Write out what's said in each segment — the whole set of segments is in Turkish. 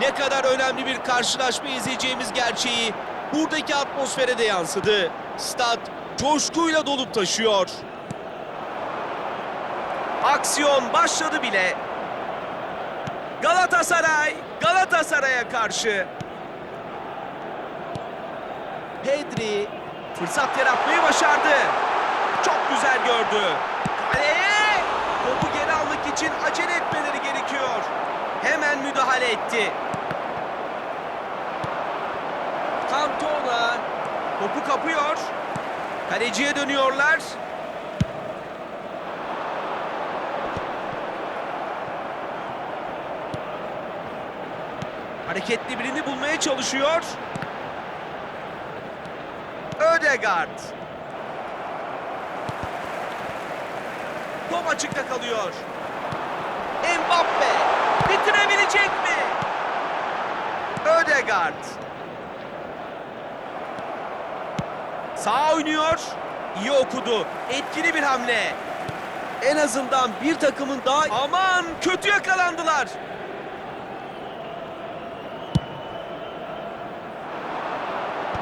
Ne kadar önemli bir karşılaşma izleyeceğimiz gerçeği buradaki atmosfere de yansıdı. Stat coşkuyla dolup taşıyor. Aksiyon başladı bile. Galatasaray, Galatasaray'a karşı. Pedri fırsat yaratmayı başardı. Çok güzel gördü. Kaleye topu geri almak için acele etmeleri gerekiyor. Hemen müdahale etti. Cantona topu kapıyor. Kaleciye dönüyorlar. Hareketli birini bulmaya çalışıyor. Ödegaard. Top açıkta kalıyor. Mbappe bitirebilecek mi? Ödegaard. Sağ oynuyor. İyi okudu. Etkili bir hamle. En azından bir takımın daha... Aman kötü yakalandılar.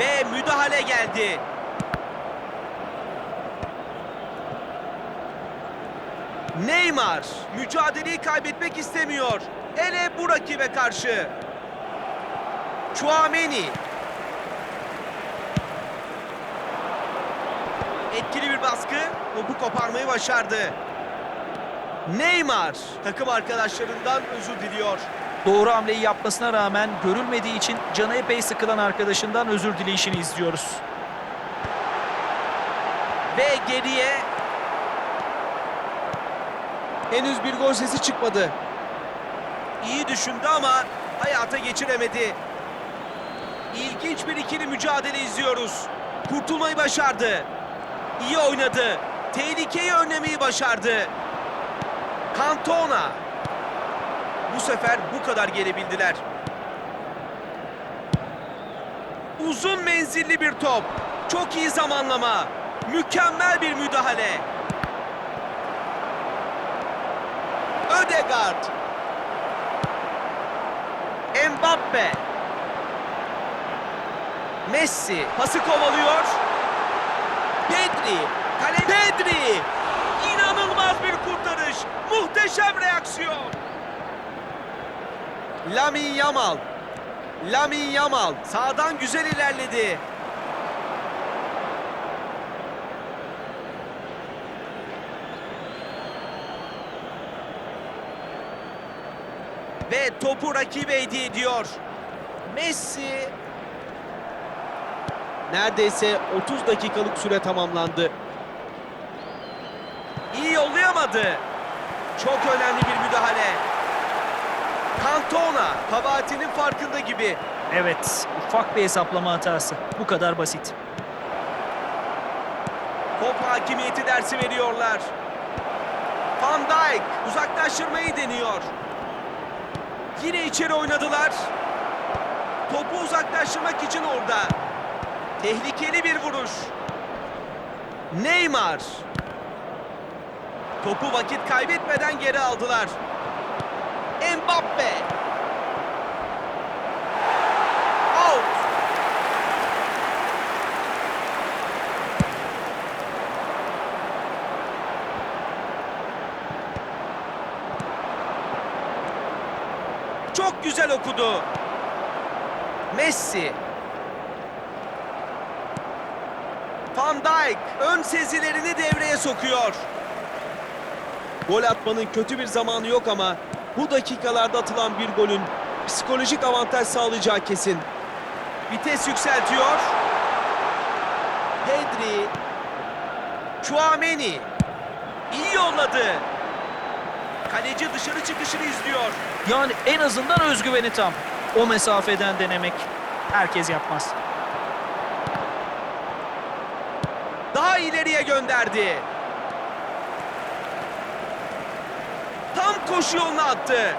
Ve müdahale geldi. Neymar mücadeleyi kaybetmek istemiyor. Hele bu rakibe karşı. Chouameni. Etkili bir baskı. Topu koparmayı başardı. Neymar takım arkadaşlarından özür diliyor. Doğru hamleyi yapmasına rağmen görülmediği için canı epey sıkılan arkadaşından özür dileyişini izliyoruz. Ve geriye henüz bir gol sesi çıkmadı. İyi düşündü ama hayata geçiremedi. İlginç bir ikili mücadele izliyoruz. Kurtulmayı başardı. İyi oynadı. Tehlikeyi önlemeyi başardı. Cantona. Bu sefer bu kadar gelebildiler. Uzun menzilli bir top. Çok iyi zamanlama. Mükemmel bir müdahale. Ödegaard. Mbappe. Messi pası kovalıyor. Pedri. Kale Pedri. İnanılmaz bir kurtarış. Muhteşem reaksiyon. Lamin Yamal. Lamin Yamal sağdan güzel ilerledi. Ve topu rakibe hediye ediyor. Messi neredeyse 30 dakikalık süre tamamlandı. İyi yollayamadı. Çok önemli bir müdahale. Cantona kabahatinin farkında gibi. Evet, ufak bir hesaplama hatası. Bu kadar basit. Top hakimiyeti dersi veriyorlar. Van Dijk uzaklaştırmayı deniyor. Yine içeri oynadılar. Topu uzaklaştırmak için orada. Tehlikeli bir vuruş. Neymar. Topu vakit kaybetmeden geri aldılar. Mbappe. Çok güzel okudu. Messi. Van Dijk ön sezilerini devreye sokuyor. Gol atmanın kötü bir zamanı yok ama bu dakikalarda atılan bir golün psikolojik avantaj sağlayacağı kesin. Vites yükseltiyor. Pedri. Chouameni. İyi yolladı. Kaleci dışarı çıkışını izliyor. Yani en azından özgüveni tam. O mesafeden denemek. herkes yapmaz. Daha ileriye gönderdi. Tam koşu yoluna attı.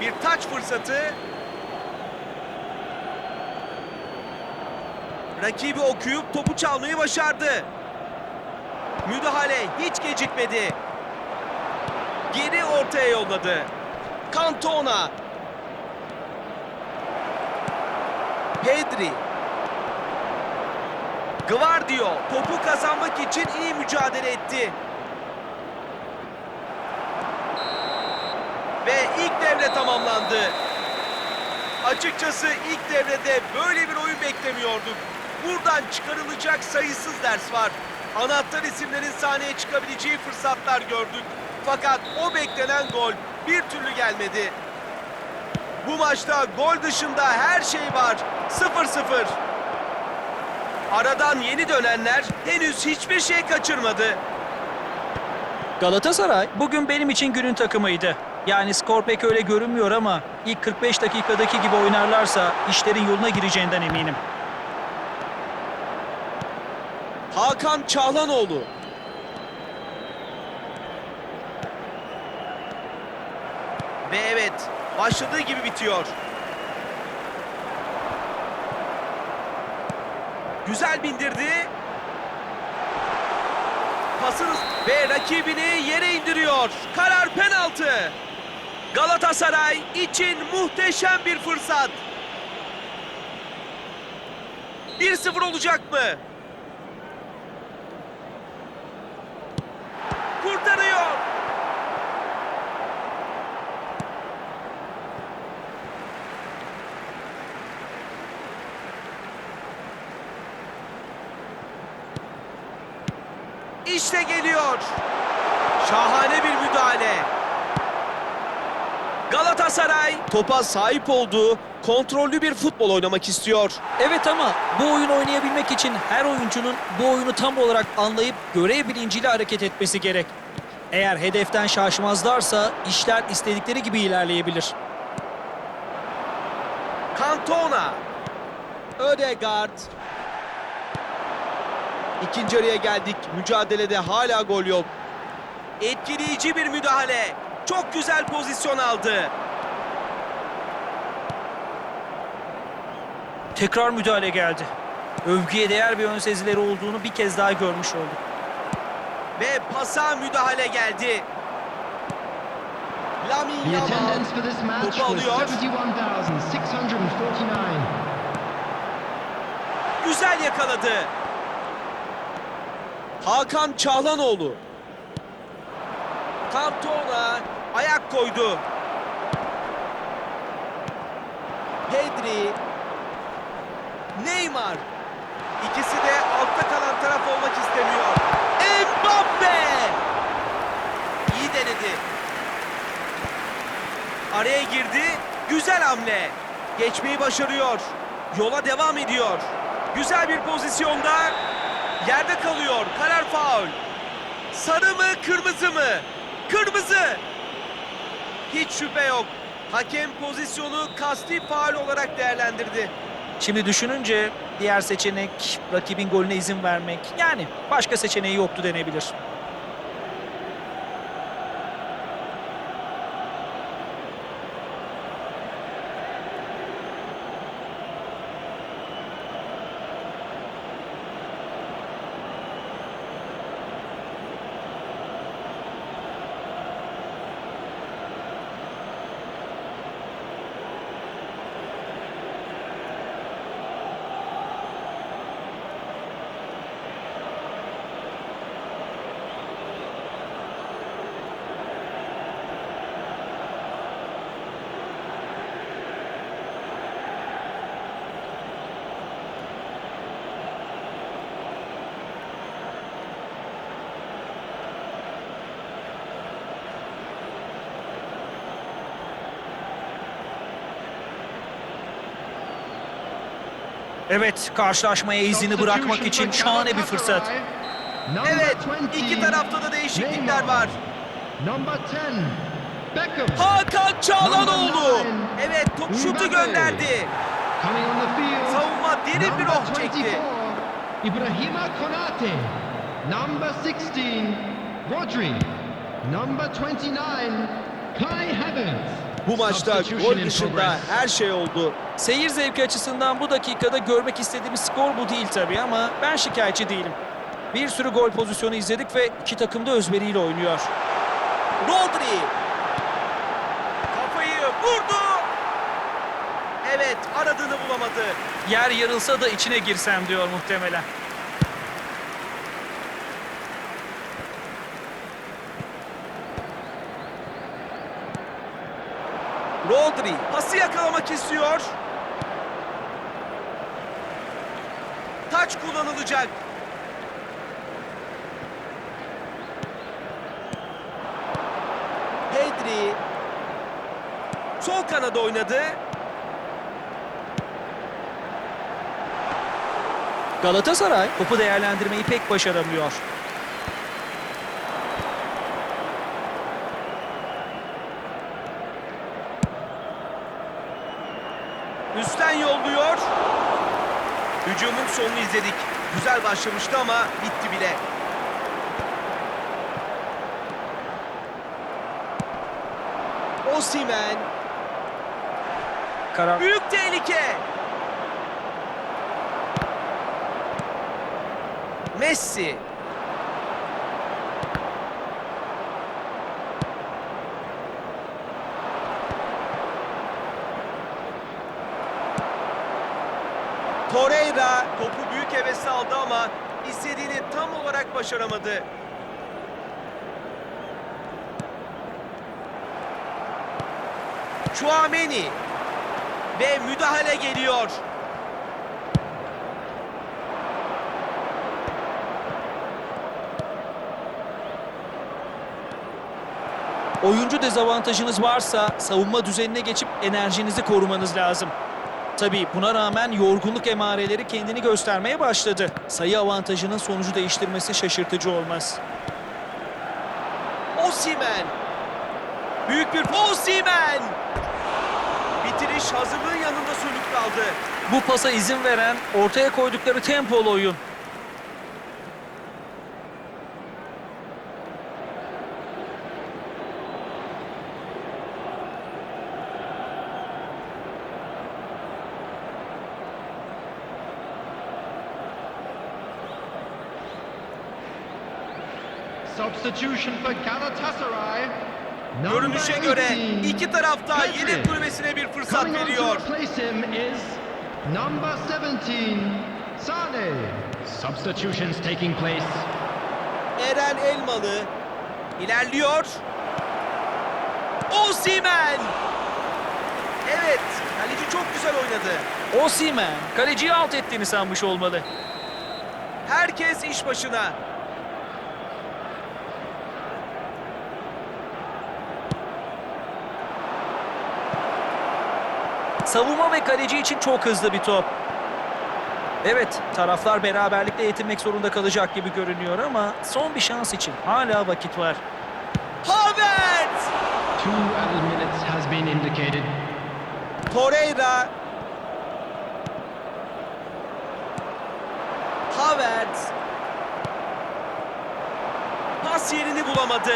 Bir taç fırsatı. Rakibi okuyup topu çalmayı başardı. Müdahale hiç gecikmedi. Geri ortaya yolladı. Cantona. Pedri. Gvardio topu kazanmak için iyi mücadele etti. Ve ilk devre tamamlandı. Açıkçası ilk devrede böyle bir oyun beklemiyorduk. Buradan çıkarılacak sayısız ders var. Anahtar isimlerin sahneye çıkabileceği fırsatlar gördük. Fakat o beklenen gol bir türlü gelmedi. Bu maçta gol dışında her şey var. 0-0. Aradan yeni dönenler henüz hiçbir şey kaçırmadı. Galatasaray bugün benim için günün takımıydı. Yani skor pek öyle görünmüyor ama ilk 45 dakikadaki gibi oynarlarsa işlerin yoluna gireceğinden eminim. Hakan Çağlanoğlu. Ve evet, başladığı gibi bitiyor. Güzel bindirdi. Pasını ve rakibini yere indiriyor. Karar penaltı. Galatasaray için muhteşem bir fırsat. 1-0 olacak mı? İşte geliyor. Şahane bir müdahale. Galatasaray topa sahip olduğu kontrollü bir futbol oynamak istiyor. Evet ama bu oyun oynayabilmek için her oyuncunun bu oyunu tam olarak anlayıp görev bilinciyle hareket etmesi gerek. Eğer hedeften şaşmazlarsa işler istedikleri gibi ilerleyebilir. Cantona. Ödegaard. İkinci araya geldik. Mücadelede hala gol yok. Etkileyici bir müdahale. Çok güzel pozisyon aldı. Tekrar müdahale geldi. Övgüye değer bir ön sezileri olduğunu bir kez daha görmüş olduk. Ve pasa müdahale geldi. Lamine The Yamal. Topu alıyor. 71,649. Güzel yakaladı. Hakan Çağlanoğlu. Cantona ayak koydu. Pedri. Neymar. İkisi de altta kalan taraf olmak istemiyor. Mbappe. İyi denedi. Araya girdi. Güzel hamle. Geçmeyi başarıyor. Yola devam ediyor. Güzel bir pozisyonda yerde kalıyor. Karar faul. Sarı mı kırmızı mı? Kırmızı. Hiç şüphe yok. Hakem pozisyonu kasti faul olarak değerlendirdi. Şimdi düşününce diğer seçenek rakibin golüne izin vermek. Yani başka seçeneği yoktu denebilir. Evet, karşılaşmaya izini bırakmak için şahane bir fırsat. Evet, iki tarafta da değişiklikler var. Number 10. Beckham. Hakan Çağlanoğlu. Evet top şutu gönderdi. Savunma derin bir oh çekti. 24, Ibrahima Konate. Number 16, Rodri. Number 29, Kai Havertz. Bu maçta gol dışında her şey oldu. Seyir zevki açısından bu dakikada görmek istediğimiz skor bu değil tabii ama ben şikayetçi değilim. Bir sürü gol pozisyonu izledik ve iki takım da özveriyle oynuyor. Rodri. Kafayı vurdu. Evet aradığını bulamadı. Yer yarılsa da içine girsem diyor muhtemelen. Rodri pası yakalamak istiyor. Taç kullanılacak. Pedri sol kanada oynadı. Galatasaray topu değerlendirmeyi pek başaramıyor. Hücumun sonunu izledik. Güzel başlamıştı ama bitti bile. Osimhen Karar büyük tehlike. Messi Torreira topu büyük hevesle aldı ama istediğini tam olarak başaramadı. Chouameni ve müdahale geliyor. Oyuncu dezavantajınız varsa savunma düzenine geçip enerjinizi korumanız lazım. Tabii buna rağmen yorgunluk emareleri kendini göstermeye başladı. Sayı avantajının sonucu değiştirmesi şaşırtıcı olmaz. Osimhen. Büyük bir Osimhen. Bitiriş hazırlığın yanında sönük kaldı. Bu pasa izin veren ortaya koydukları tempolu oyun. Substitution for Galatasaray. Number Görünüşe göre 18, iki tarafta yedek kulübesine bir fırsat Coming on to veriyor. replace him is number 17, Sane. Substitutions taking place. Eren Elmalı ilerliyor. Osimhen. Evet, kaleci çok güzel oynadı. Osimhen kaleciyi alt ettiğini sanmış olmalı. Herkes iş başına. Savunma ve kaleci için çok hızlı bir top. Evet, taraflar beraberlikle yetinmek zorunda kalacak gibi görünüyor ama son bir şans için hala vakit var. Havertz. Two added minutes has been indicated. Torreira. Havertz. Pas yerini bulamadı.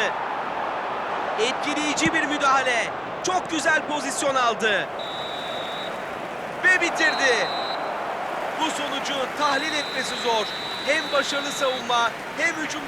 Etkileyici bir müdahale. Çok güzel pozisyon aldı. Ve bitirdi. Bu sonucu tahlil etmesi zor. Hem başarılı savunma hem hücumda